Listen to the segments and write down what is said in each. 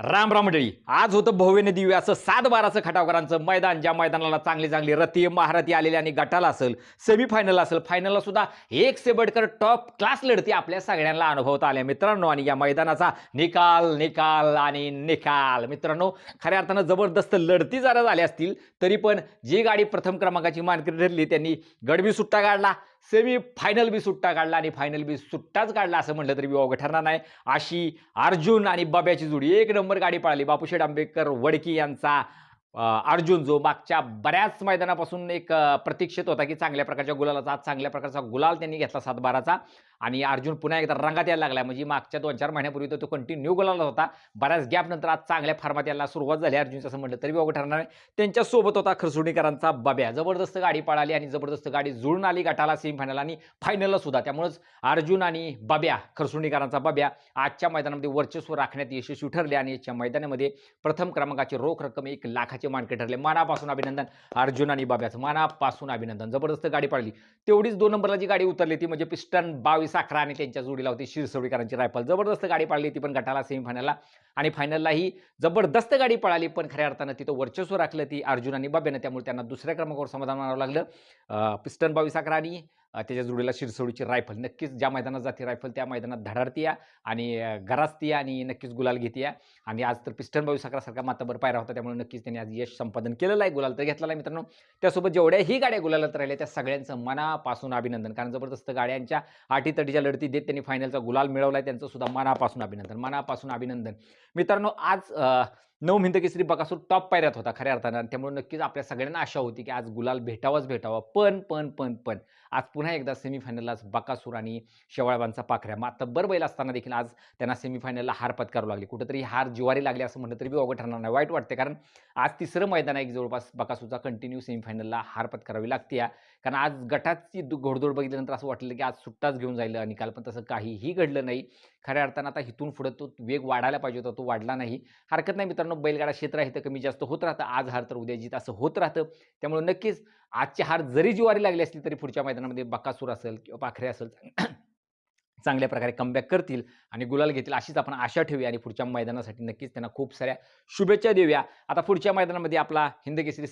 राम राम मंडळी. आज होतं भव्य दिव्य असं सात बाराचं खटावकरांचं मैदान ज्या मैदानाला चांगली चांगली रथी महारथी आलेली आणि गटाला असेल सेमीफायनल असेल फायनलला सुद्धा एक सेबडकर टॉप क्लास लढती आपल्या सगळ्यांना अनुभवता आल्या. मित्रांनो आणि या मैदानाचा निकाल निकाल आणि निकाल. मित्रांनो खऱ्या अर्थानं जबरदस्त लढती जरा झाल्या असतील तरी पण जी गाडी प्रथम क्रमांकाची मानकरी ठरली त्यांनी गडबी सुट्टा काढला सेमी फायनल बी सुट्टा काढला आणि फायनल बी सुट्टाच काढला असं म्हटलं तरी विवाह ठरणार नाही. अशी अर्जुन आणि बाब्याची जोडी. एक नंबर गाडी पळाली. बापूशेठ आंबेडकर वडकी यांचा अर्जुन जो मागच्या बऱ्याच मैदानापासून एक प्रतीक्षित होता की चांगल्या प्रकारच्या गुलालाचा आज चांगल्या प्रकारचा गुलाल त्यांनी घेतला सात बाराचा आणि अर्जुन पुन्हा एकदा रंगात यायला लागला. म्हणजे मागच्या दोन चार महिन्यापूर्वी तो कंटिन्यू गुलाला होता. बऱ्याच गॅप नंतर आज चांगल्या फार्मात यायला सुरुवात झाली. अर्जुनचं असं म्हटलं तरी अवघड ठरणार नाही. त्यांच्यासोबत होता खरसुडीकरांचा बब्या. जबरदस्त गाडी पळाली आणि जबरदस्त गाडी जुळून आली गटाला सेमीफायनल आणि फायनलला सुद्धा. त्यामुळंच अर्जुन आणि बब्या खरसुंडीकरांचा बब्या आजच्या मैदानामध्ये वर्चस्व राखण्यात यशस्वी ठरले आणि याच्या मैदानामध्ये प्रथम क्रमांकाची रोख रक्कम एक लाखाची मानके ठरले. मानापासून अभिनंदन अर्जुन आणि बाब्याचं. मानापासून अभिनंदन. जबरदस्त गाडी पाडली. तेवढीच दोन नंबरला जी गाडी उतरली ती म्हणजे पिस्टन बावीस अकरा आणि त्यांच्या जोडीला होती शिरसवडीकरांची रायफल जबरदस्त गाडी पाडली ती पण गटाला सेमीफायनलला आणि फायनललाही जबरदस्त गाडी पळाली पण खऱ्या अर्थानं तिथं वर्चस्व राखलं ती अर्जुन आणि बाब्यानं. त्यामुळे त्यांना दुसऱ्या क्रमांकावर समाधान मानावं लागलं. पिस्टन बावीस अकरा आणि त्याच्या जोडीला शिरसोडीची रायफल. नक्कीच ज्या मैदानात जाते रायफल त्या मैदानात धडाडती या आणि अं, या आणि नक्कीच गुलाल घेते या. आणि आज तर पिस्टन बावीस साखरासारखा माताबर पायरा होता त्यामुळे नक्कीच त्यांनी आज यश संपादन केलेलं आहे. गुलाल तर घेतलेला आहे मित्रांनो. त्यासोबत जेवढ्याही गाड्या गुलालात राहिल्या त्या सगळ्यांचं मनापासून अभिनंदन. कारण जबरदस्त गाड्यांच्या आटीतटीच्या लढती देत त्यांनी फायनलचा गुलाल मिळवला आहे. त्यांचं सुद्धा मनापासून अभिनंदन. मनापासून अभिनंदन. मित्रांनो आज नऊ हिंद केसरी बकासूर टॉप पायऱ्यात होता खऱ्या अर्थानं. आणि त्यामुळे नक्कीच आपल्या सगळ्यांना आशा होती की आज गुलाल भेटावाच भेटावा. पण पण पण पण आज पुन्हा एकदा सेमीफायनललाच बकासूर आणि शेवाळबांचा पाखऱ्या. मातब्बर बैल असताना देखील आज त्यांना सेमीफायनलला हार पत्करावं लागली. कुठंतरी हार जिवारी लागली असं म्हटलं तरी बी अवघड ठरणार नाही. वाईट वाटते कारण आज तिसरं मैदान आहे जवळपास बकासूरचा. कंटिन्यू सेमीफायनलला हार पत्करावी लागते कारण आज गटाची घोडदोड बघितल्यानंतर असं वाटलं की आज सुट्टाच घेऊन जाईल. निकाल पण तसं काहीही घडलं नाही. खऱ्या अर्थानं आता इथून पुढं तो वेग वाढायला पाहिजे होता. तो वाढला नाही. हरकत नाही मित्रांनो. बैलगाडा क्षेत्र आहे तर कमी जास्त होत राहतं. आज हार तर उद्या जीत असं होत राहतं. त्यामुळे नक्कीच आजचे हार जरी जिवारी लागली असली तरी पुढच्या मैदानामध्ये बकासूर असेल किंवा पाखरे असेल चांगल्या प्रकारे कमबॅक करतील आणि गुलाल घेतील अशीच आपण आशा ठेवूया. आणि पुढच्या मैदानासाठी नक्कीच त्यांना खूप साऱ्या शुभेच्छा देऊया. आता पुढच्या मैदानामध्ये आपला हिंद केसरी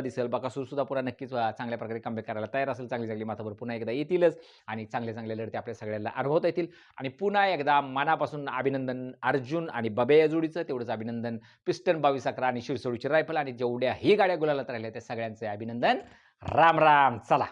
दिसेल. बकासूरसुद्धा पुन्हा नक्कीच चांगल्या प्रकारे कमबॅक करायला तयार असेल. चांगली चांगली माथावर पुन्हा एकदा येतीलच आणि चांगले चांगले लढते आपल्या सगळ्यांना अनुभवता येतील. आणि पुन्हा एकदा मनापासून अभिनंदन अर्जुन आणि बबे या जोडीचं. तेवढंच अभिनंदन पिस्टन बावीस अकरा आणि शिरसोडीची रायफल आणि जेवढ्याही गाड्या गुलालात राहिल्या त्या सगळ्यांचं अभिनंदन. राम राम. चला.